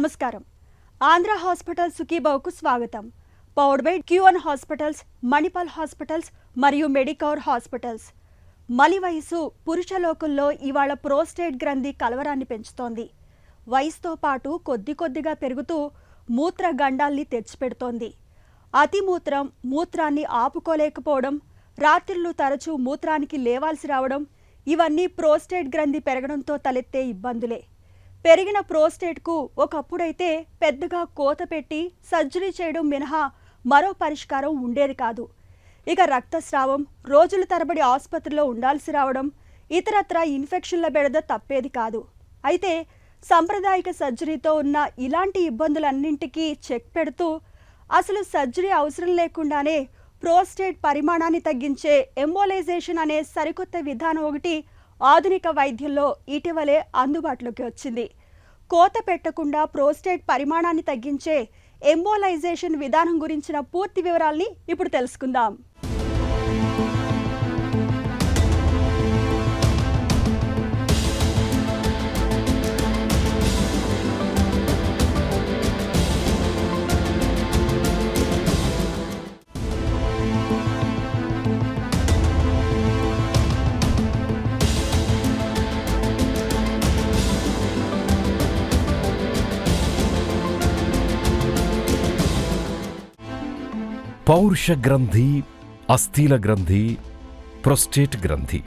నమస్కారం. ఆంధ్ర హాస్పిటల్ సుఖీబావుకు స్వాగతం. Powered by QN hospitals Manipal hospitals మరియు మెడికవర్ హాస్పిటల్స్ మలి వయసు పురుష లోకంలో ఇవాళ ప్రోస్టేట్ గ్రంథి కలవరాన్ని పెంచుతోంది. వయసుతో పాటు కొద్ది కొద్దిగా పెరుగుతూ మూత్ర గండాల్ని తెచ్చిపెడుతోంది. అతి మూత్రం మూత్రాన్ని ఆపుకోలేకపోవడం రాత్రులు తరచూ మూత్రానికి లేవాల్సి రావడం ఇవన్నీ ప్రోస్టేట్ గ్రంథి పెరగడంతో తలెత్తే ఇబ్బందులే. పెరిగిన ప్రోస్టేట్కు ఒకప్పుడైతే పెద్దగా కోత పెట్టి సర్జరీ చేయడం మినహా మరో పరిష్కారం ఉండేది కాదు. ఇక రక్తస్రావం రోజుల తరబడి ఆసుపత్రిలో ఉండాల్సి రావడం ఇతరత్ర ఇన్ఫెక్షన్ల బెడద తప్పేది కాదు. అయితే సాంప్రదాయిక సర్జరీతో ఉన్న ఇలాంటి ఇబ్బందులన్నింటికీ చెక్ పెడుతూ అసలు సర్జరీ అవసరం లేకుండానే ప్రోస్టేట్ పరిమాణాన్ని తగ్గించే ఎంబోలైజేషన్ అనే సరికొత్త విధానం ఒకటి ఆధునిక వైద్యంలో ఇటీవలే అందుబాటులోకి వచ్చింది. కోత పెట్టకుండా ప్రోస్టేట్ పరిమాణాన్ని తగ్గించే ఎంబోలైజేషన్ విధానం గురించిన పూర్తి వివరాల్ని ఇప్పుడు తెలుసుకుందాం. పౌరుష గ్రంథి అస్థిల గ్రంథి ప్రొస్టేట్ గ్రంథి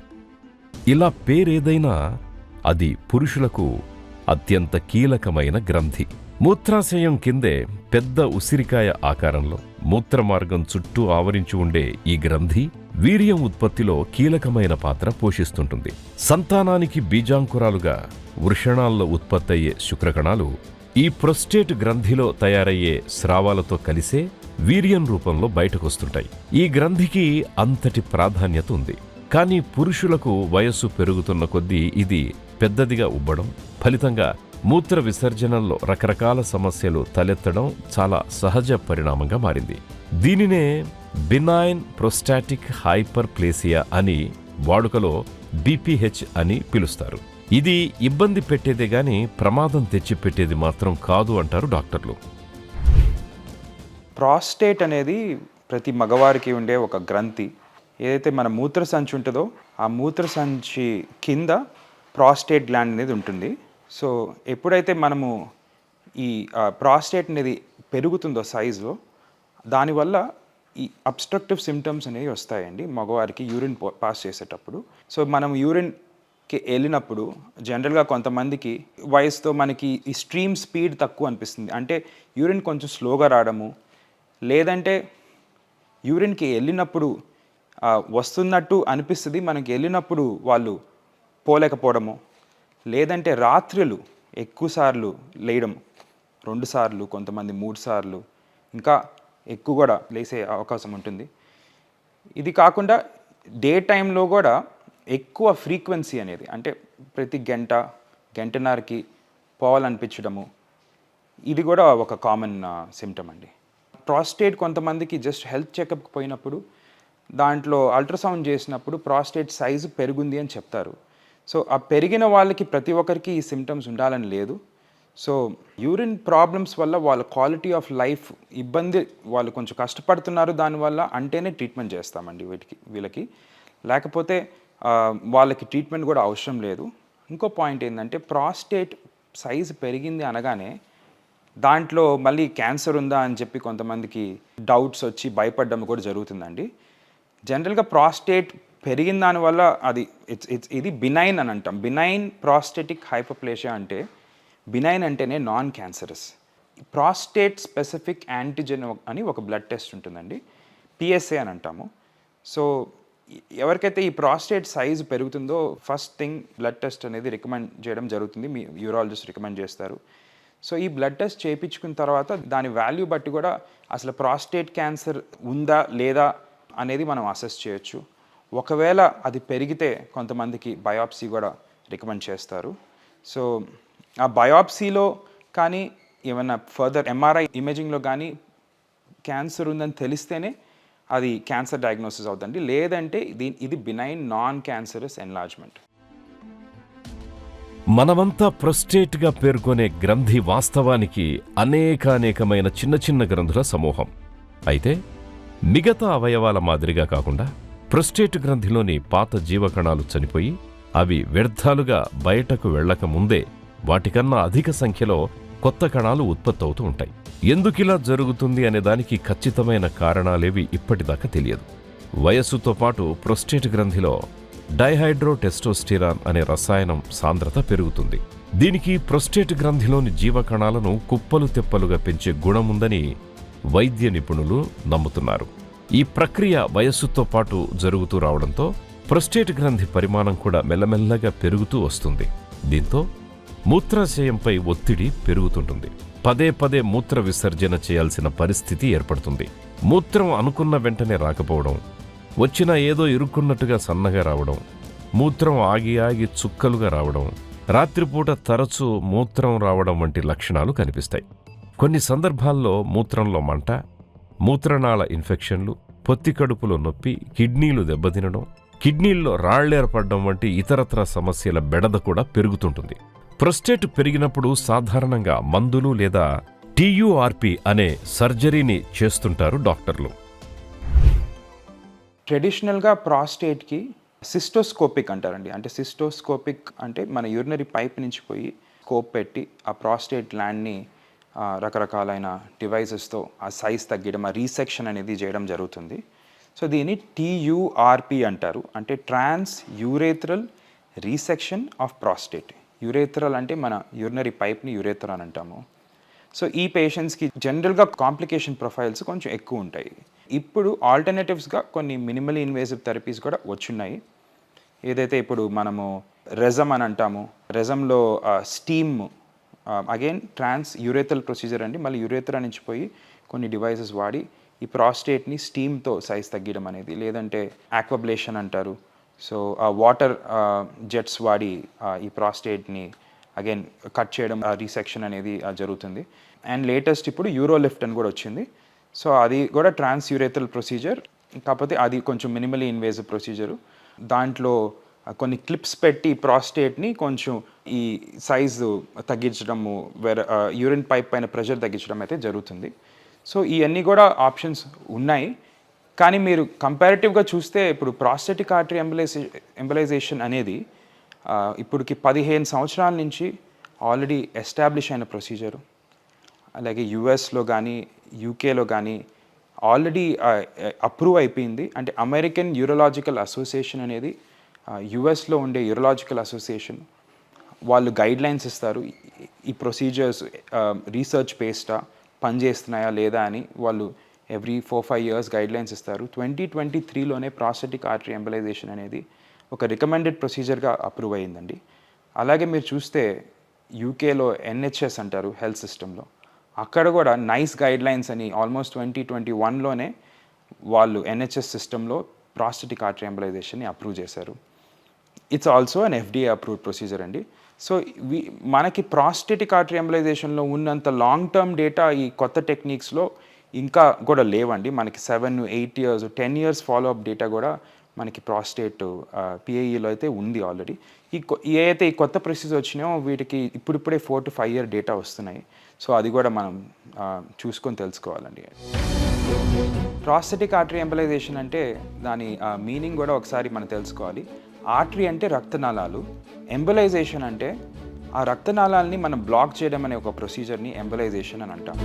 ఇలా పేరేదైనా అది పురుషులకు అత్యంత కీలకమైన గ్రంథి. మూత్రాశయం కిందే పెద్ద ఉసిరికాయ ఆకారంలో మూత్రమార్గం చుట్టూ ఆవరించి ఉండే ఈ గ్రంథి వీర్యం ఉత్పత్తిలో కీలకమైన పాత్ర పోషిస్తుంటుంది. సంతానానికి బీజాంకురాలుగా వృషణాల్లో ఉత్పత్తయ్యే శుక్రకణాలు ఈ ప్రొస్టేట్ గ్రంథిలో తయారయ్యే స్రావాలతో కలిసే వీర్యం రూపంలో బయటకొస్తుంటాయి. ఈ గ్రంథికి అంతటి ప్రాధాన్యత ఉంది. కానీ పురుషులకు వయస్సు పెరుగుతున్న కొద్దీ ఇది పెద్దదిగా ఉబ్బడం ఫలితంగా మూత్ర విసర్జనల్లో రకరకాల సమస్యలు తలెత్తడం చాలా సహజ పరిణామంగా మారింది. దీనినే బినాయిన్ ప్రొస్టాటిక్ హైపర్ ప్లేసియా అని వాడుకలో బీపీహెచ్ అని పిలుస్తారు. ఇది ఇబ్బంది పెట్టేదే గాని ప్రమాదం తెచ్చిపెట్టేది మాత్రం కాదు అంటారు డాక్టర్లు. ప్రాస్టేట్ అనేది ప్రతి మగవారికి ఉండే ఒక గ్రంథి. ఏదైతే మన మూత్ర సంచి ఉంటుందో ఆ మూత్ర సంచి కింద ప్రాస్టేట్ గ్లాండ్ అనేది ఉంటుంది. సో ఎప్పుడైతే మనము ఈ ప్రాస్టేట్ అనేది పెరుగుతుందో సైజులో దానివల్ల ఈ అబ్స్ట్రక్టివ్ సిమ్టమ్స్ అనేవి వస్తాయండి మగవారికి యూరిన్ పాస్ చేసేటప్పుడు. సో మనం యూరిన్కి వెళ్ళినప్పుడు జనరల్గా కొంతమందికి వయసుతో మనకి ఈ స్ట్రీమ్ స్పీడ్ తక్కువ అనిపిస్తుంది. అంటే యూరిన్ కొంచెం స్లోగా రావడము లేదంటే యూరిన్కి వెళ్ళినప్పుడు వస్తున్నట్టు అనిపిస్తుంది. మనకి వెళ్ళినప్పుడు వాళ్ళు పోలేకపోవడము. లేదంటే రాత్రులు ఎక్కువసార్లు లేయడం. రెండు సార్లు కొంతమంది మూడు సార్లు ఇంకా ఎక్కువ కూడా లేసే అవకాశం ఉంటుంది. ఇది కాకుండా డే టైంలో కూడా ఎక్కువ ఫ్రీక్వెన్సీ అనేది అంటే ప్రతి గంట గంటన్నరకి పోవాలనిపించడము ఇది కూడా ఒక కామన్ సిమ్టమ్ అండి. ప్రాస్టేట్ కొంతమందికి జస్ట్ హెల్త్ చెకప్కి పోయినప్పుడు దాంట్లో అల్ట్రాసౌండ్ చేసినప్పుడు ప్రాస్టేట్ సైజు పెరుగుంది అని చెప్తారు. సో ఆ పెరిగిన వాళ్ళకి ప్రతి ఒక్కరికి ఈ సిమ్టమ్స్ ఉండాలని లేదు. సో యూరిన్ ప్రాబ్లమ్స్ వల్ల వాళ్ళ క్వాలిటీ ఆఫ్ లైఫ్ ఇబ్బంది వాళ్ళు కొంచెం కష్టపడుతున్నారు దానివల్ల అంటేనే ట్రీట్మెంట్ చేస్తామండి వీటికి వీళ్ళకి. లేకపోతే వాళ్ళకి ట్రీట్మెంట్ కూడా అవసరం లేదు. ఇంకో పాయింట్ ఏంటంటే ప్రాస్టేట్ సైజు పెరిగింది అనగానే దాంట్లో మళ్ళీ క్యాన్సర్ ఉందా అని చెప్పి కొంతమందికి డౌట్స్ వచ్చి భయపడడం కూడా జరుగుతుందండి. జనరల్గా ప్రాస్టేట్ పెరిగిన దానివల్ల అది ఇట్స్ ఇట్స్ ఇది బినైన్ అని అంటాం. బినైన్ ప్రాస్టేటిక్ హైపర్ప్లేషియా అంటే బినైన్ అంటేనే non cancerous prostate specific antigen అని ఒక బ్లడ్ టెస్ట్ ఉంటుందండి. పిఎస్ఏ అని అంటాము. సో ఎవరికైతే ఈ ప్రాస్టేట్ సైజు పెరుగుతుందో ఫస్ట్ థింగ్ బ్లడ్ టెస్ట్ అనేది రికమెండ్ చేయడం జరుగుతుంది. మీ యూరాలజిస్ట్ రికమెండ్ చేస్తారు. సో ఈ బ్లడ్ టెస్ట్ చేయించుకున్న తర్వాత దాని వాల్యూ బట్టి కూడా అసలు ప్రాస్టేట్ క్యాన్సర్ ఉందా లేదా అనేది మనం అసెస్ చేయొచ్చు. ఒకవేళ అది పెరిగితే కొంతమందికి బయాప్సీ కూడా రికమెండ్ చేస్తారు. సో ఆ బయాప్సీలో కానీ ఏమైనా ఫర్దర్ ఎంఆర్ఐ ఇమేజింగ్లో కానీ క్యాన్సర్ ఉందని తెలిస్తేనే అది క్యాన్సర్ డయాగ్నోసిస్ అవుతుంది లేదంటే ఇది ఇది బినైన్ నాన్ క్యాన్సరస్ ఎన్లార్జ్మెంట్ మనమంతా ప్రొస్టేట్గా పేర్కొనే గ్రంథి వాస్తవానికి అనేకానేకమైన చిన్న చిన్న గ్రంథుల సమూహం. అయితే మిగతా అవయవాల మాదిరిగా కాకుండా ప్రొస్టేట్ గ్రంథిలోని పాత జీవకణాలు చనిపోయి అవి వ్యర్థాలుగా బయటకు వెళ్ళకముందే వాటికన్నా అధిక సంఖ్యలో కొత్త కణాలు ఉత్పత్తవుతూ ఉంటాయి. ఎందుకిలా జరుగుతుంది అనే దానికి ఖచ్చితమైన కారణాలేవి ఇప్పటిదాకా తెలియదు. వయస్సుతో పాటు ప్రొస్టేట్ గ్రంథిలో డైహైడ్రోటెస్టోస్టిరాన్ అనే రసాయనం సాంద్రత పెరుగుతుంది. దీనికి ప్రొస్టేట్ గ్రంథిలోని జీవకణాలను కుప్పలు తెప్పలుగా పెంచే గుణముందని వైద్య నిపుణులు నమ్ముతున్నారు. ఈ ప్రక్రియ వయస్సుతో పాటు జరుగుతూ రావడంతో ప్రొస్టేట్ గ్రంథి పరిమాణం కూడా మెల్లమెల్లగా పెరుగుతూ వస్తుంది. దీంతో మూత్రాశయంపై ఒత్తిడి పెరుగుతుంటుంది. పదే పదే మూత్ర విసర్జన చేయాల్సిన పరిస్థితి ఏర్పడుతుంది. మూత్రం అనుకున్న వెంటనే రాకపోవడం వచ్చినా ఏదో ఇరుక్కున్నట్టుగా సన్నగా రావడం మూత్రం ఆగి ఆగి చుక్కలుగా రావడం రాత్రిపూట తరచూ మూత్రం రావడం వంటి లక్షణాలు కనిపిస్తాయి. కొన్ని సందర్భాల్లో మూత్రంలో మంట మూత్రనాళ ఇన్ఫెక్షన్లు పొత్తి కడుపులో నొప్పి కిడ్నీలు దెబ్బతినడం కిడ్నీల్లో రాళ్ళేర్పడడం వంటి ఇతరత్ర సమస్యల బెడద కూడా పెరుగుతుంటుంది. ప్రొస్టేట్ పెరిగినప్పుడు సాధారణంగా మందులు లేదా టీయూఆర్పి అనే సర్జరీని చేస్తుంటారు డాక్టర్లు. ట్రెడిషనల్గా ప్రాస్టేట్కి సిస్టోస్కోపిక్ అంటారండి. అంటే సిస్టోస్కోపిక్ అంటే మన యూరినరీ పైప్ నుంచి పోయి స్కోప్ పెట్టి ఆ ప్రాస్టేట్ ల్యాండ్ని రకరకాలైన డివైజెస్తో ఆ సైజ్ తగ్గడం ఆ రీసెక్షన్ అనేది చేయడం జరుగుతుంది. సో దీన్ని టీయూఆర్పి అంటారు. అంటే trans urethral resection of prostate. Urethral అంటే మన యూరినరీ పైప్ని యూరేథర్ అని అంటాము. సో ఈ పేషెంట్స్కి జనరల్గా కాంప్లికేషన్ ప్రొఫైల్స్ కొంచెం ఎక్కువ ఉంటాయి. ఇప్పుడు ఆల్టర్నేటివ్స్గా కొన్ని మినిమల్ ఇన్వేసివ్ థెరపీస్ కూడా వచ్చున్నాయి. ఏదైతే ఇప్పుడు మనము రెజమ్ అని అంటాము రెజంలో steam again trans urethral procedure అండి. మళ్ళీ యూరేథరా నుంచి పోయి కొన్ని డివైసెస్ వాడి ఈ ప్రాస్టేట్ని స్టీమ్తో సైజ్ తగ్గడం అనేది లేదంటే ఆక్వబ్లేషన్ అంటారు. సో ఆ వాటర్ జెట్స్ వాడి ఈ ప్రాస్టేట్ని అగైన్ కట్ చేయడం ఆ రీసెక్షన్ అనేది జరుగుతుంది. అండ్ లేటెస్ట్ ఇప్పుడు యూరోలిఫ్ట్ అని కూడా వచ్చింది. సో అది కూడా ట్రాన్స్ యూరేథల్ ప్రొసీజర్. కాకపోతే అది కొంచెం మినిమలీ ఇన్వేజివ్ ప్రొసీజరు. దాంట్లో కొన్ని క్లిప్స్ పెట్టి ప్రాస్టేట్ని కొంచెం ఈ సైజు తగ్గించడము వేరే యూరిన్ పైప్ పైన ప్రెషర్ తగ్గించడం అయితే జరుగుతుంది. సో ఇవన్నీ కూడా ఆప్షన్స్ ఉన్నాయి. కానీ మీరు కంపారిటివ్గా చూస్తే ఇప్పుడు ప్రాస్టెటిక్ ఆర్టరీ ఎంబలైజే ఎంబలైజేషన్ అనేది ఇప్పటికి పదిహేను సంవత్సరాల నుంచి ఆల్రెడీ ఎస్టాబ్లిష్ అయిన ప్రొసీజరు. అలాగే యుఎస్లో కానీ యూకేలో కానీ ఆల్రెడీ అప్రూవ్ అయిపోయింది. అంటే అమెరికన్ యూరలాజికల్ అసోసియేషన్ అనేది యుఎస్లో ఉండే యూరలాజికల్ అసోసియేషన్ వాళ్ళు గైడ్ లైన్స్ ఇస్తారు. ఈ- ప్రొసీజర్స్ రీసెర్చ్ బేస్డా పనిచేస్తున్నాయా లేదా అని వాళ్ళు every four five years guide lines ఇస్తారు. ట్వంటీ ట్వంటీ త్రీలోనే ప్రాసెటిక్ ఆర్టరీ ఎంబలైజేషన్ అనేది ఒక రికమెండెడ్ ప్రొసీజర్గా అప్రూవ్ అయ్యిందండి. అలాగే మీరు చూస్తే యూకేలో ఎన్హెచ్ఎస్ అంటారు హెల్త్ సిస్టంలో. అక్కడ కూడా నైస్ గైడ్ లైన్స్ అని ఆల్మోస్ట్ ట్వంటీ ట్వంటీ వన్లోనే వాళ్ళు ఎన్హెచ్ఎస్ సిస్టంలో ప్రాస్టటిక్ ఆర్టరీ ఎంబలైజేషన్ని అప్రూవ్ చేశారు. It's also an FDA approved procedure అండి. సో వి మనకి ప్రాస్టెటిక్ ఆర్టరీ ఎంబలైజేషన్లో ఉన్నంత లాంగ్ టర్మ్ డేటా ఈ కొత్త టెక్నిక్స్లో ఇంకా కూడా లేవండి. మనకి seven eight years ten years follow up data కూడా మనకి ప్రాస్టేట్ పిఐఈలో అయితే ఉంది ఆల్రెడీ ఈ కొ- ఏ అయితే ఈ కొత్త ప్రొసీజర్ వచ్చినాయో వీటికి ఇప్పుడిప్పుడే four to five year data వస్తున్నాయి. సో అది కూడా మనం చూసుకొని తెలుసుకోవాలండి. ప్రాస్థెటిక్ ఆర్టరీ ఎంబలైజేషన్ అంటే దాని మీనింగ్ కూడా ఒకసారి మనం తెలుసుకోవాలి. ఆర్టరీ అంటే రక్తనాళాలు. ఎంబలైజేషన్ అంటే ఆ రక్తనాళాలని మనం బ్లాక్ చేయడం అనే ఒక ప్రొసీజర్ని ఎంబలైజేషన్ అని అంటాం.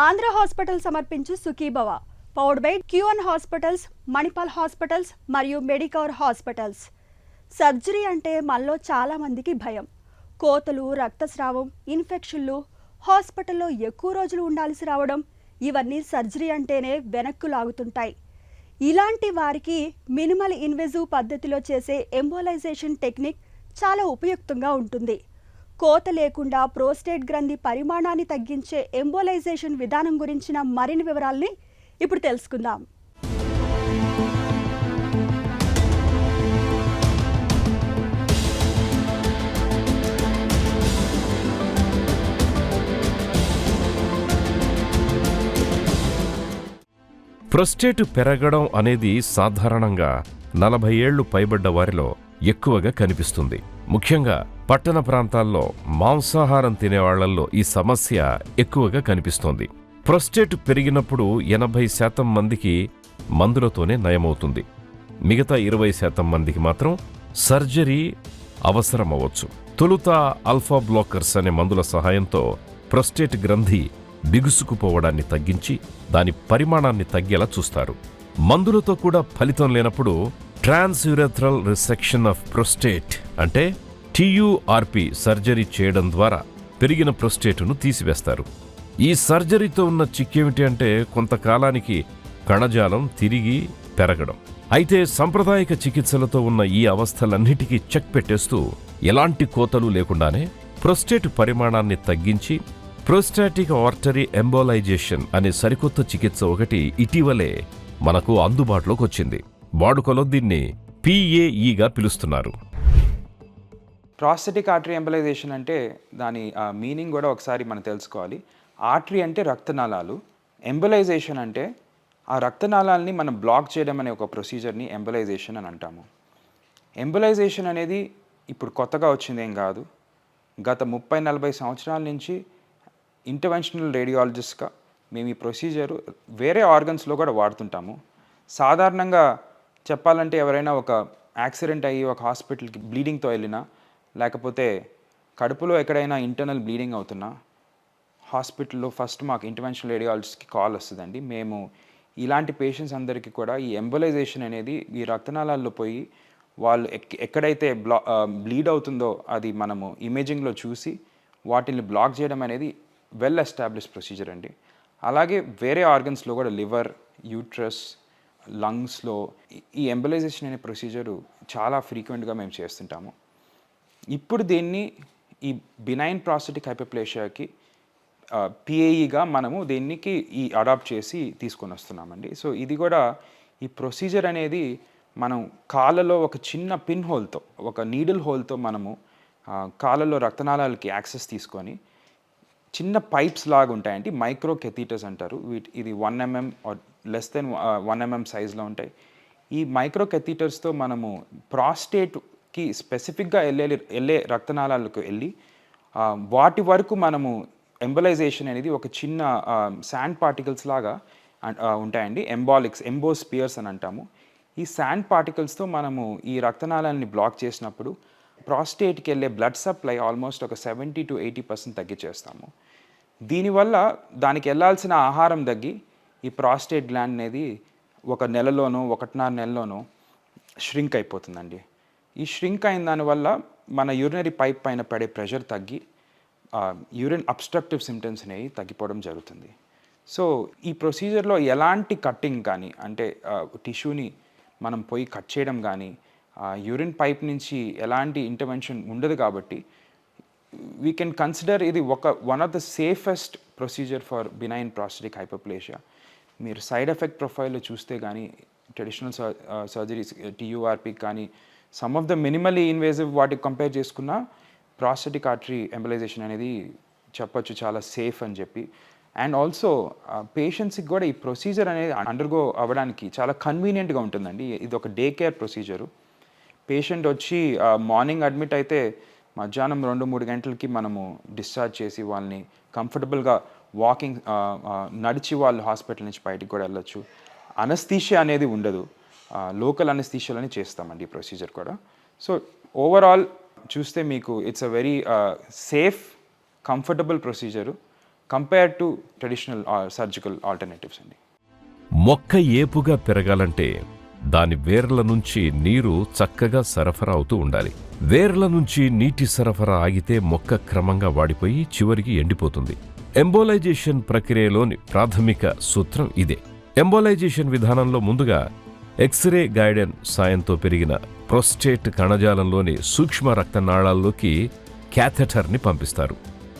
ఆంధ్ర హాస్పిటల్ సమర్పించు Sukhibhava powered by QN hospitals Manipal hospitals మరియు మెడికవర్ హాస్పిటల్స్ సర్జరీ అంటే మనలో చాలామందికి భయం. కోతలు రక్తస్రావం ఇన్ఫెక్షన్లు హాస్పిటల్లో ఎక్కువ రోజులు ఉండాల్సి రావడం ఇవన్నీ సర్జరీ అంటేనే వెనక్కు లాగుతుంటాయి. ఇలాంటి వారికి మినిమల్ ఇన్వెజివ్ పద్ధతిలో చేసే ఎంబోలైజేషన్ టెక్నిక్ చాలా ఉపయుక్తంగా ఉంటుంది. కోత లేకుండా ప్రోస్టేట్ గ్రంథి పరిమాణాన్ని తగ్గించే ఎంబోలైజేషన్ విధానం గురించిన మరిన్ని వివరాల్ని ఇప్పుడు తెలుసుకుందాం. ప్రొస్టేటు పెరగడం అనేది సాధారణంగా నలభై ఏళ్ళు పైబడ్డ వారిలో ఎక్కువగా కనిపిస్తుంది. ముఖ్యంగా పట్టణ ప్రాంతాల్లో మాంసాహారం తినేవాళ్ళలో ఈ సమస్య ఎక్కువగా కనిపిస్తోంది. ప్రొస్టేట్ పెరిగినప్పుడు ఎనభై శాతం మందికి మందులతోనే నయమవుతుంది. మిగతా ఇరవై శాతం మందికి మాత్రం సర్జరీ అవసరమవచ్చు తొలుత ఆల్ఫా బ్లాకర్స్ అనే మందుల సహాయంతో ప్రొస్టేట్ గ్రంథి బిగుసుకుపోవడాన్ని తగ్గించి దాని పరిమాణాన్ని తగ్గేలా చూస్తారు. మందులతో కూడా ఫలితం లేనప్పుడు ట్రాన్స్యూరెథ్రల్ రిసెక్షన్ ఆఫ్ ప్రొస్టేట్ అంటే టీయూఆర్పి సర్జరీ చేయడం ద్వారా పెరిగిన ప్రొస్టేటును తీసివేస్తారు. ఈ సర్జరీతో ఉన్న చిక్కేమిటి అంటే కొంతకాలానికి కణజాలం తిరిగి పెరగడం. అయితే సాంప్రదాయక చికిత్సలతో ఉన్న ఈ అవస్థలన్నిటికీ చెక్ పెట్టేస్తూ ఎలాంటి కోతలు లేకుండానే ప్రొస్టేట్ పరిమాణాన్ని తగ్గించి ప్రోస్టాటిక్ ఆర్టరీ ఎంబోలైజేషన్ అనే సరికొత్త చికిత్స ఒకటి ఇటీవలే మనకు అందుబాటులోకి వచ్చింది వాడుకలో దీన్ని పిఏఈగా పిలుస్తున్నారు. ప్రాస్థెటిక్ ఆర్టరీ ఎంబలైజేషన్ అంటే దాని మీనింగ్ కూడా ఒకసారి మనం తెలుసుకోవాలి. ఆర్టరీ అంటే రక్తనాళాలు. ఎంబలైజేషన్ అంటే ఆ రక్తనాళాలని మనం బ్లాక్ చేయడం అనే ఒక ప్రొసీజర్ని ఎంబలైజేషన్ అని అంటాము. ఎంబలైజేషన్ అనేది ఇప్పుడు కొత్తగా వచ్చిందేం కాదు. గత ముప్పై నలభై సంవత్సరాల నుంచి ఇంటర్వెన్షనల్ రేడియాలజిస్ట్గా మేము ఈ ప్రొసీజర్ వేరే ఆర్గన్స్లో కూడా వాడుతుంటాము. సాధారణంగా చెప్పాలంటే ఎవరైనా ఒక యాక్సిడెంట్ అయ్యి ఒక హాస్పిటల్కి బ్లీడింగ్తో వెళ్ళినా లేకపోతే కడుపులో ఎక్కడైనా ఇంటర్నల్ బ్లీడింగ్ అవుతున్నా హాస్పిటల్లో ఫస్ట్ మాకు ఇంటర్వెన్షన్ రేడియాలజిస్ట్కి కాల్ వస్తుందండి. మేము ఇలాంటి పేషెంట్స్ అందరికీ కూడా ఈ ఎంబలైజేషన్ అనేది ఈ రక్తనాళాల్లో పోయి వాళ్ళు ఎక్కడైతే బ్లా బ్లీడ్ అవుతుందో అది మనము ఇమేజింగ్లో చూసి వాటిని బ్లాక్ చేయడం అనేది వెల్ ఎస్టాబ్లిష్ ప్రొసీజర్ అండి. అలాగే వేరే ఆర్గన్స్లో కూడా లివర్ యూట్రస్ లంగ్స్లో ఈ ఎంబలైజేషన్ అనే ప్రొసీజరు చాలా ఫ్రీక్వెంట్గా మేము చేస్తుంటాము. ఇప్పుడు దీన్ని ఈ బినైన్ ప్రాస్థెటిక్ హైపోప్లేషియాకి పిఏఈగా మనము దీనికి ఈ అడాప్ట్ చేసి తీసుకొని వస్తున్నామండి సో ఇది కూడా ఈ ప్రొసీజర్ అనేది మనం కాళ్ళలో ఒక చిన్న పిన్ హోల్తో ఒక నీడిల్ హోల్తో మనము కాళ్ళలో రక్తనాళాలకి యాక్సెస్ తీసుకొని చిన్న పైప్స్ లాగా ఉంటాయండి మైక్రో కెథీటర్స్ అంటారు. వీటి ఇది one mm or less than one mm సైజ్లో ఉంటాయి. ఈ మైక్రో కెథీటర్స్తో మనము ప్రాస్టేట్కి స్పెసిఫిక్గా వెళ్ళే వెళ్ళే రక్తనాళాలకు వెళ్ళి వాటి వరకు మనము ఎంబలైజేషన్ అనేది ఒక చిన్న శాండ్ పార్టికల్స్ లాగా ఉంటాయండి. ఎంబాలిక్స్ ఎంబోస్పియర్స్ అని అంటాము. ఈ శాండ్ పార్టికల్స్తో మనము ఈ రక్తనాళాలని బ్లాక్ చేసినప్పుడు ప్రాస్టేట్కి వెళ్ళే బ్లడ్ సప్లై ఆల్మోస్ట్ ఒక సెవెంటీ టు ఎయిటీ పర్సెంట్ తగ్గించేస్తాము. దీనివల్ల దానికి వెళ్ళాల్సిన ఆహారం తగ్గి ఈ ప్రాస్టేట్ గ్లాండ్ అనేది ఒక నెలలోనో ఒకటిన్నర నెలలోనో ష్రింక్ అయిపోతుందండి. ఈ ష్రింక్ అయిన దానివల్ల మన యూరినరీ పైప్ పైన పడే ప్రెషర్ తగ్గి యూరిన్ అబ్స్ట్రక్టివ్ సిమ్టమ్స్ అనేవి తగ్గిపోవడం జరుగుతుంది. సో ఈ ప్రొసీజర్లో ఎలాంటి కట్టింగ్ కానీ అంటే టిష్యూని మనం పోయి కట్ చేయడం కానీ యూరిన్ పైప్ నుంచి ఎలాంటి ఇంటర్వెన్షన్ ఉండదు కాబట్టి వీ కెన్ కన్సిడర్ ఇది ఒక one of the safest procedure for benign prostatic hypoplasia మీరు సైడ్ ఎఫెక్ట్ ప్రొఫైల్లో చూస్తే uh, uh, కానీ ట్రెడిషనల్ సర్జరీస్ టీయూఆర్పి కానీ some of the minimally invasive వాటికి కంపేర్ చేసుకున్న ప్రాస్టటిక్ ఆర్టరీ ఎంబలైజేషన్ అనేది చెప్పొచ్చు చాలా సేఫ్ అని చెప్పి. అండ్ ఆల్సో పేషెంట్స్కి కూడా ఈ ప్రొసీజర్ అనేది అండర్గో అవ్వడానికి చాలా కన్వీనియంట్గా ఉంటుందండి. ఇది ఒక డే కేర్ ప్రొసీజరు పేషెంట్ వచ్చి uh, మార్నింగ్ అడ్మిట్ అయితే మధ్యాహ్నం రెండు మూడు గంటలకి మనము డిశ్చార్జ్ చేసి వాళ్ళని కంఫర్టబుల్గా వాకింగ్ నడిచి వాళ్ళు హాస్పిటల్ నుంచి బయటికి కూడా వెళ్ళొచ్చు. అనస్థీషియా అనేది ఉండదు. లోకల్ అనస్థీషియాలని చేస్తామండి ఈ ప్రొసీజర్ కూడా. సో ఓవరాల్ చూస్తే మీకు it's a very safe comfortable procedure compare to traditional surgical alternatives అండి. మొక్క ఏపుగా పెరగాలంటే దాని వేర్ల నుంచి నీరు చక్కగా సరఫరా అవుతూ ఉండాలి. వేర్ల నుంచి నీటి సరఫరా ఆగితే మొక్క క్రమంగా వాడిపోయి చివరికి ఎండిపోతుంది. ఎంబోలైజేషన్ ప్రక్రియలోని ప్రాథమిక సూత్రం ఇదే. ఎంబోలైజేషన్ విధానంలో ముందుగా ఎక్స్రే గైడెన్ సాయంతో పెరిగిన ప్రొస్టేట్ కణజాలంలోని సూక్ష్మ రక్తనాళాల్లోకి క్యాథెటర్ని పంపిస్తారు.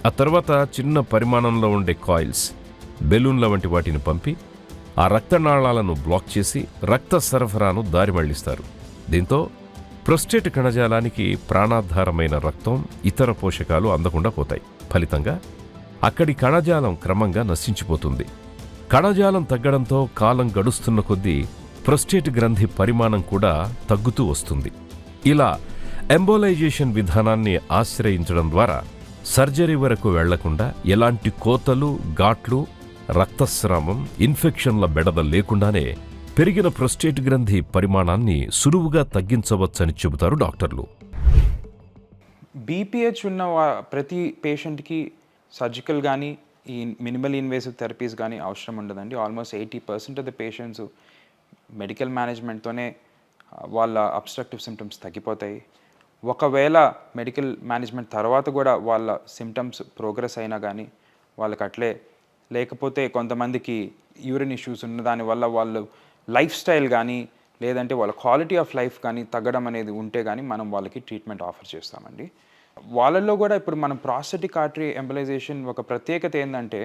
ఆ తర్వాత చిన్న పరిమాణంలో ఉండే కాయిల్స్ బెలూన్ల వంటి వాటిని పంపి ఆ రక్తనాళాలను బ్లాక్ చేసి రక్త సరఫరాను దారి మళ్ళిస్తారు. దీంతో ప్రొస్టేట్ కణజాలానికి ప్రాణాధారమైన రక్తం ఇతర పోషకాలు అందకుండా పోతాయి. ఫలితంగా అక్కడి కణజాలం క్రమంగా నశించిపోతుంది. కణజాలం తగ్గడంతో కాలం గడుస్తున్న కొద్దీ ప్రొస్టేట్ గ్రంథి పరిమాణం కూడా తగ్గుతూ వస్తుంది. ఇలా ఎంబోలైజేషన్ విధానాన్ని ఆశ్రయించడం ద్వారా సర్జరీ వరకు వెళ్ళకుండా ఎలాంటి కోతలు ఘాట్లు రక్తస్రావం ఇన్ఫెక్షన్ల బెడద లేకుండానే పెరిగిన ప్రొస్టేట్ గ్రంథి పరిమాణాన్ని సులువుగా తగ్గించవచ్చని చెబుతారు డాక్టర్లు. బీపీహెచ్ ఉన్న ప్రతి పేషెంట్కి సర్జికల్ కానీ ఈ మినిమల్ ఇన్వేసివ్ థెరపీస్ కానీ అవసరం ఉండదండి. Almost eighty percent of the patients medical మేనేజ్మెంట్తోనే వాళ్ళ అబ్స్ట్రక్టివ్ సిమ్టమ్స్ తగ్గిపోతాయి. ఒకవేళ మెడికల్ మేనేజ్మెంట్ తర్వాత కూడా వాళ్ళ సిమ్టమ్స్ ప్రోగ్రెస్ అయినా కానీ వాళ్ళకి అట్లే. లేకపోతే కొంతమందికి యూరిన్ ఇష్యూస్ ఉన్న దానివల్ల వాళ్ళు లైఫ్ స్టైల్ కానీ లేదంటే వాళ్ళ క్వాలిటీ ఆఫ్ లైఫ్ కానీ తగ్గడం అనేది ఉంటే కానీ మనం వాళ్ళకి ట్రీట్మెంట్ ఆఫర్ చేస్తామండి. వాళ్ళల్లో కూడా ఇప్పుడు మనం ప్రాస్థెటిక్ ఆర్టరీ ఎంబలైజేషన్ ఒక ప్రత్యేకత ఏంటంటే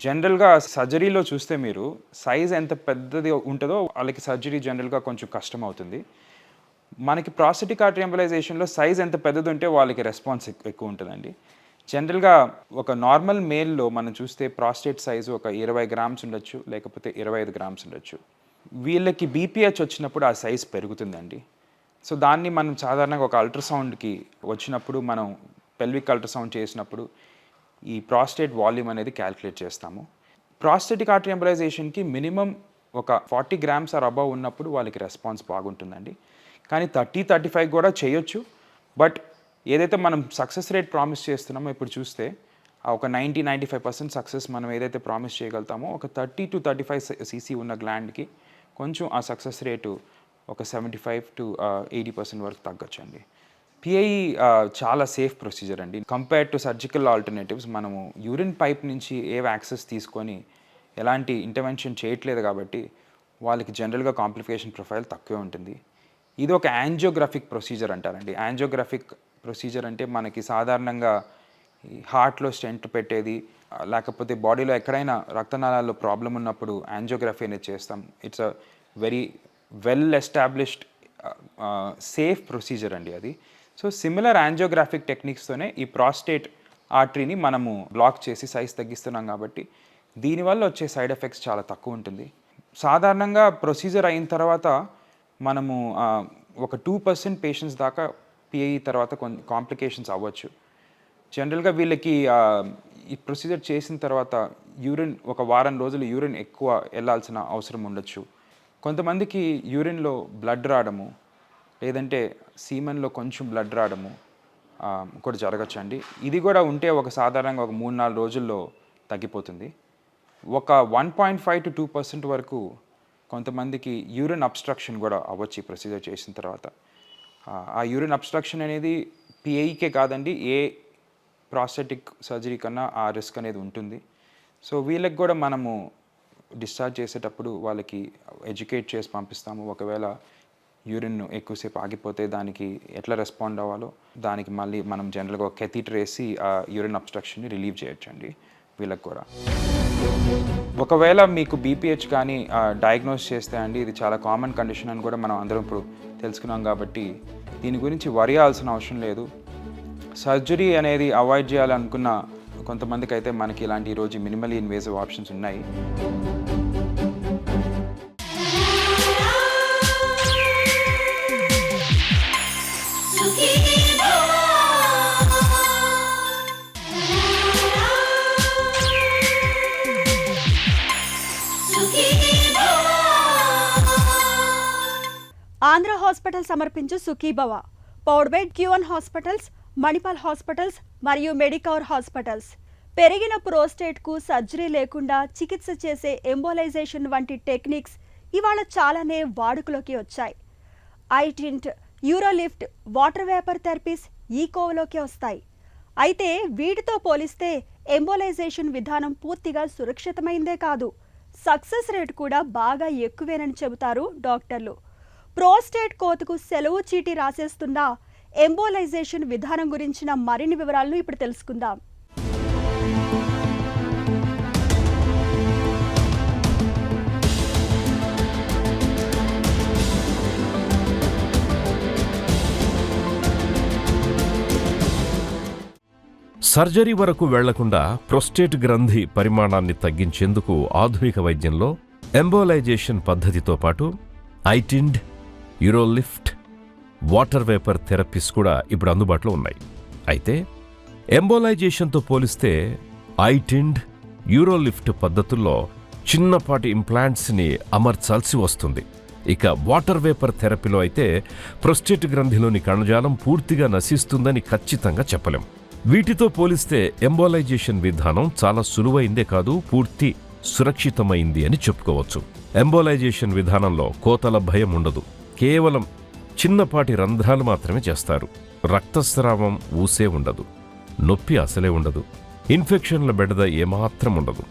జనరల్గా సర్జరీలో చూస్తే మీరు సైజ్ ఎంత పెద్దది ఉంటుందో వాళ్ళకి సర్జరీ జనరల్గా కొంచెం కష్టం అవుతుంది. మనకి ప్రాస్థెటిక్ ఆర్టరీ ఎంబలైజేషన్లో సైజ్ ఎంత పెద్దది ఉంటే వాళ్ళకి రెస్పాన్స్ ఎక్కువ ఉంటుందండి. జనరల్గా ఒక నార్మల్ మేల్లో మనం చూస్తే ప్రాస్టేట్ సైజు ఒక ఇరవై గ్రామ్స్ ఉండొచ్చు లేకపోతే ఇరవై ఐదు గ్రామ్స్ ఉండొచ్చు. వీళ్ళకి బీపీహెచ్ వచ్చినప్పుడు ఆ సైజ్ పెరుగుతుందండి. సో దాన్ని మనం సాధారణంగా ఒక అల్ట్రాసౌండ్కి వచ్చినప్పుడు మనం పెల్విక్ అల్ట్రాసౌండ్ చేసినప్పుడు ఈ ప్రాస్టేట్ వాల్యూమ్ అనేది క్యాలిక్యులేట్ చేస్తాము. ప్రాస్టేటిక్ ఆర్టరీ మినిమం ఒక ఫార్టీ గ్రామ్స్ ఆర్ అబవ్ ఉన్నప్పుడు వాళ్ళకి రెస్పాన్స్ బాగుంటుందండి. కానీ థర్టీ థర్టీ ఫైవ్ కూడా చేయొచ్చు. బట్ ఏదైతే మనం సక్సెస్ రేట్ ప్రామిస్ చేస్తున్నామో ఇప్పుడు చూస్తే ఒక ninety ninety five percent success మనం ఏదైతే ప్రామిస్ చేయగలుగుతామో ఒక thirty to thirty five CC ఉన్న గ్లాండ్కి కొంచెం ఆ సక్సెస్ రేటు ఒక seventy five to eighty percent వరకు తగ్గొచ్చండి. పిఐ చాలా సేఫ్ ప్రొసీజర్ అండి. కంపేర్ టు సర్జికల్ ఆల్టర్నేటివ్స్ మనము యూరిన్ పైప్ నుంచి ఏ యాక్సెస్ తీసుకొని ఎలాంటి ఇంటర్వెన్షన్ చేయట్లేదు కాబట్టి వాళ్ళకి జనరల్గా కాంప్లికేషన్ ప్రొఫైల్ తక్కువే ఉంటుంది. ఇది ఒక యాంజియోగ్రఫిక్ ప్రొసీజర్ అంటారండి. యాంజియోగ్రఫిక్ ప్రొసీజర్ అంటే మనకి సాధారణంగా ఈ హార్ట్లో స్టెంట్ పెట్టేది లేకపోతే బాడీలో ఎక్కడైనా రక్తనాళాల్లో ప్రాబ్లం ఉన్నప్పుడు యాంజియోగ్రఫీ అనేది చేస్తాం. It's a very well established safe procedure అండి అది. సో సిమిలర్ యాంజియోగ్రాఫిక్ టెక్నిక్స్తోనే ఈ ప్రాస్టేట్ ఆర్టరీని మనము బ్లాక్ చేసి సైజ్ తగ్గిస్తున్నాం కాబట్టి దీనివల్ల వచ్చే సైడ్ ఎఫెక్ట్స్ చాలా తక్కువ ఉంటుంది. సాధారణంగా ప్రొసీజర్ అయిన తర్వాత మనము ఒక టూ పర్సెంట్ పేషెంట్స్ దాకా పిఐ తర్వాత కొన్ని కాంప్లికేషన్స్ అవ్వచ్చు. జనరల్గా వీళ్ళకి ఈ ప్రొసీజర్ చేసిన తర్వాత యూరిన్ ఒక వారం రోజులు యూరిన్ ఎక్కువ వెళ్ళాల్సిన అవసరం ఉండొచ్చు. కొంతమందికి యూరిన్లో బ్లడ్ రావడము లేదంటే సీమన్లో కొంచెం బ్లడ్ రావడము కూడా జరగచ్చు అండి. ఇది కూడా ఉంటే ఒక సాధారణంగా ఒక మూడు నాలుగు రోజుల్లో తగ్గిపోతుంది. ఒక one point five to two percent వరకు కొంతమందికి యూరిన్ అబ్స్ట్రక్షన్ కూడా అవ్వచ్చు ఈ ప్రొసీజర్ చేసిన తర్వాత. ఆ, యూరిన్ అబ్స్ట్రక్షన్ అనేది పిఐకే కాదండి ఏ ప్రాస్టెటిక్ సర్జరీ కన్నా ఆ రిస్క్ అనేది ఉంటుంది. సో వీళ్ళకి కూడా మనము డిశ్చార్జ్ చేసేటప్పుడు వాళ్ళకి ఎడ్యుకేట్ చేసి పంపిస్తాము. ఒకవేళ యూరిన్ ఎక్కువసేపు ఆగిపోతే దానికి ఎట్లా రెస్పాండ్ అవ్వాలో దానికి మళ్ళీ మనం జనరల్గా ఒక కెథీటర్ వేసి ఆ యూరిన్ అబ్స్ట్రక్షన్ని రిలీవ్ చేయొచ్చండి వీళ్ళకి కూడా. ఒకవేళ మీకు బీపీహెచ్ కానీ డయాగ్నోస్ చేస్తే అండి ఇది చాలా కామన్ కండిషన్ అని కూడా మనం అందరం ఇప్పుడు తెలుసుకున్నాం కాబట్టి దీని గురించి వరి అవ్వాల్సిన అవసరం లేదు. సర్జరీ అనేది అవాయిడ్ చేయాలనుకున్న కొంతమందికి అయితే మనకి ఇలాంటి ఈరోజు మినిమల్ ఇన్వేసివ్ ఆప్షన్స్ ఉన్నాయి. ఆంధ్ర హాస్పిటల్ సమర్పించు Sukhibhava. Powered by QN hospitals Manipal hospitals మరియు మెడికవర్ హాస్పిటల్స్. పెరిగిన ప్రోస్టేట్కు సర్జరీ లేకుండా చికిత్స చేసే ఎంబోలైజేషన్ వంటి టెక్నిక్స్ ఇవాళ చాలానే వాడుకలోకి వచ్చాయి. ITind UroLift water vapour therapies ఈ కోవలోకి వస్తాయి. అయితే వీటితో పోలిస్తే ఎంబోలైజేషన్ విధానం పూర్తిగా సురక్షితమైందే కాదు. సక్సెస్ రేట్ కూడా బాగా ఎక్కువేనని చెబుతారు డాక్టర్లు. ప్రోస్టేట్ కోతకు సెలవు చీటీ రాసేస్తున్న ఎంబోలైజేషన్ విధానం గురించిన మరిన్ని వివరాలను ఇప్పుడు తెలుసుకుందాం. సర్జరీ వరకు వెళ్ళకుండా ప్రొస్టేట్ గ్రంథి పరిమాణాన్ని తగ్గించేందుకు ఆధునిక వైద్యంలో ఎంబోలైజేషన్ పద్ధతితో పాటు iTind UroLift water vapour therapies కూడా ఇప్పుడు అందుబాటులో ఉన్నాయి. అయితే ఎంబోలైజేషన్తో పోలిస్తే ఐటిండ్ యూరోలిఫ్ట్ పద్ధతుల్లో చిన్నపాటి ఇంప్లాంట్స్ని అమర్చాల్సి వస్తుంది. ఇక వాటర్ వేపర్ థెరపీలో అయితే ప్రొస్టేట్ గ్రంథిలోని కణజాలం పూర్తిగా నశిస్తుందని ఖచ్చితంగా చెప్పలేం. వీటితో పోలిస్తే ఎంబోలైజేషన్ విధానం చాలా సులువైందే కాదు పూర్తి సురక్షితమైంది అని చెప్పుకోవచ్చు. ఎంబోలైజేషన్ విధానంలో కోతల భయం ఉండదు. కేవలం చిన్నపాటి రంధ్రాలు మాత్రమే చేస్తారు. రక్తస్రావం ఊసే ఉండదు. నొప్పి అసలే ఉండదు. ఇన్ఫెక్షన్ల బెడద ఏమాత్రం ఉండదు.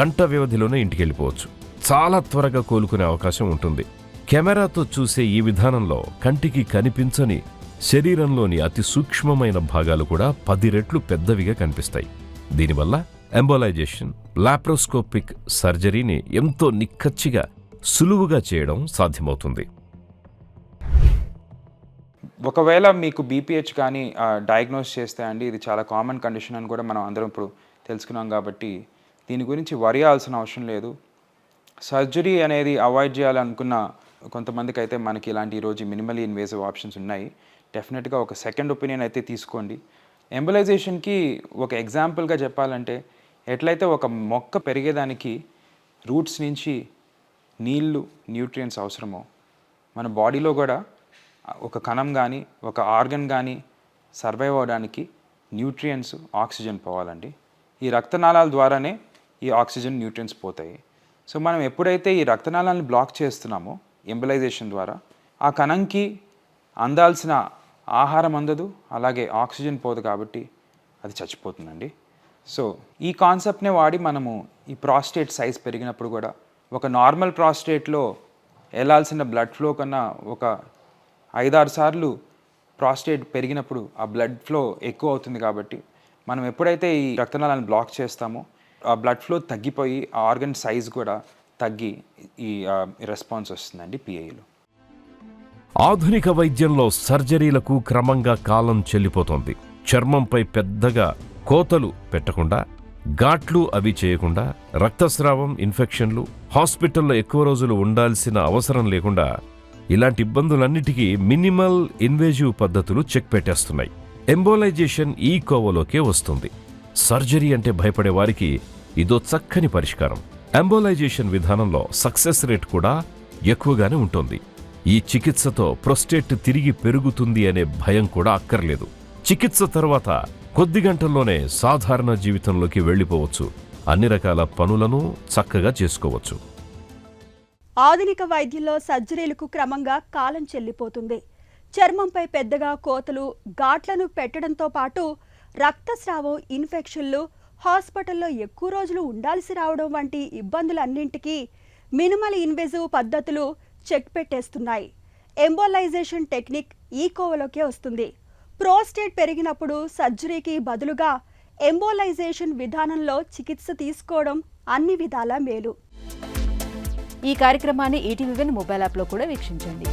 గంట వ్యవధిలోనే ఇంటికెళ్ళిపోవచ్చు. చాలా త్వరగా కోలుకునే అవకాశం ఉంటుంది. కెమెరాతో చూసే ఈ విధానంలో కంటికి కనిపించని శరీరంలోని అతి సూక్ష్మమైన భాగాలు కూడా పది రెట్లు పెద్దవిగా కనిపిస్తాయి. దీనివల్ల ఎంబోలైజేషన్ లాప్రోస్కోపిక్ సర్జరీని ఎంతో నిక్కచ్చిగా సులువుగా చేయడం సాధ్యమవుతుంది. ఒకవేళ మీకు బీపీహెచ్ కానీ డయాగ్నోస్ చేస్తే అండి ఇది చాలా కామన్ కండిషన్ అని కూడా మనం అందరం ఇప్పుడు తెలుసుకున్నాం కాబట్టి దీని గురించి వరి అవ్వాల్సిన అవసరం లేదు. సర్జరీ అనేది అవాయిడ్ చేయాలనుకున్న కొంతమందికి అయితే మనకి ఇలాంటి ఈరోజు మినిమలీ ఇన్వేసివ్ ఆప్షన్స్ ఉన్నాయి. డెఫినెట్గా ఒక సెకండ్ ఒపీనియన్ అయితే తీసుకోండి. ఎంబలైజేషన్కి ఒక ఎగ్జాంపుల్గా చెప్పాలంటే ఎట్లయితే ఒక మొక్క పెరిగేదానికి రూట్స్ నుంచి నీళ్ళు న్యూట్రియంట్స్ అవసరమో మన బాడీలో కూడా ఒక కణం కానీ ఒక ఆర్గన్ కానీ సర్వైవ్ అవ్వడానికి న్యూట్రియంట్స్ ఆక్సిజన్ పోవాలండి. ఈ రక్తనాళాల ద్వారానే ఈ ఆక్సిజన్ న్యూట్రియన్స్ పోతాయి. సో మనం ఎప్పుడైతే ఈ రక్తనాళాలను బ్లాక్ చేస్తున్నామో ఎంబలైజేషన్ ద్వారా ఆ కణంకి అందాల్సిన ఆహారం అందదు అలాగే ఆక్సిజన్ పోదు కాబట్టి అది చచ్చిపోతుందండి. సో ఈ కాన్సెప్ట్నే వాడి మనము ఈ ప్రాస్టేట్ సైజ్ పెరిగినప్పుడు కూడా ఒక నార్మల్ ప్రాస్టేట్లో వెళ్ళాల్సిన బ్లడ్ ఫ్లో కన్నా ఒక ఐదారు సార్లు ప్రాస్టేట్ పెరిగినప్పుడు ఆ బ్లడ్ ఫ్లో ఎక్కువ అవుతుంది కాబట్టి మనం ఎప్పుడైతే ఈ రక్తనాళాలను బ్లాక్ చేస్తామో ఆ బ్లడ్ ఫ్లో తగ్గిపోయి ఆ ఆర్గన్ సైజ్ కూడా తగ్గి ఈ రెస్పాన్స్ వస్తుందండి పిఐలో ఆధునిక వైద్యంలో సర్జరీలకు క్రమంగా కాలం చెల్లిపోతోంది. చర్మంపై పెద్దగా కోతలు పెట్టకుండా ఘాట్లు అవి చేయకుండా రక్తస్రావం ఇన్ఫెక్షన్లు హాస్పిటల్లో ఎక్కువ రోజులు ఉండాల్సిన అవసరం లేకుండా ఇలాంటి ఇబ్బందులన్నిటికీ మినిమల్ ఇన్వేజివ్ పద్ధతులు చెక్ పెట్టేస్తున్నాయి. ఎంబోలైజేషన్ ఈ కోవలోకే వస్తుంది. సర్జరీ అంటే భయపడే వారికి ఇదో చక్కని పరిష్కారం. ఎంబోలైజేషన్ విధానంలో సక్సెస్ రేట్ కూడా ఎక్కువగానే ఉంటుంది. ఈ చికిత్సతో ప్రొస్టేట్ తిరిగి పెరుగుతుంది అనే భయం కూడా అక్కర్లేదు. చికిత్స తర్వాత కొద్ది గంటల్లోనే సాధారణ జీవితంలోకి వెళ్ళిపోవచ్చు. అన్ని రకాల పనులను చక్కగా చేసుకోవచ్చు. ఆధునిక వైద్యంలో సర్జరీలకు క్రమంగా కాలం చెల్లిపోతుంది. చర్మంపై పెద్దగా కోతలు ఘాట్లను పెట్టడంతో పాటు రక్తస్రావం ఇన్ఫెక్షన్లు హాస్పిటల్లో ఎక్కువ రోజులు ఉండాల్సి రావడం వంటి ఇబ్బందులన్నింటికీ మినిమల్ ఇన్వెజివ్ పద్ధతులు చెక్ పెట్టేస్తున్నాయి. ఎంబోలైజేషన్ టెక్నిక్ ఈ కోవలోకే వస్తుంది. ప్రోస్టేట్ పెరిగినప్పుడు సర్జరీకి బదులుగా ఎంబోలైజేషన్ విధానంలో చికిత్స తీసుకోవడం అన్ని విధాలా మేలు. ఈ కార్యక్రమాన్ని ఈటీవీ మొబైల్ యాప్లో కూడా వీక్షించండి.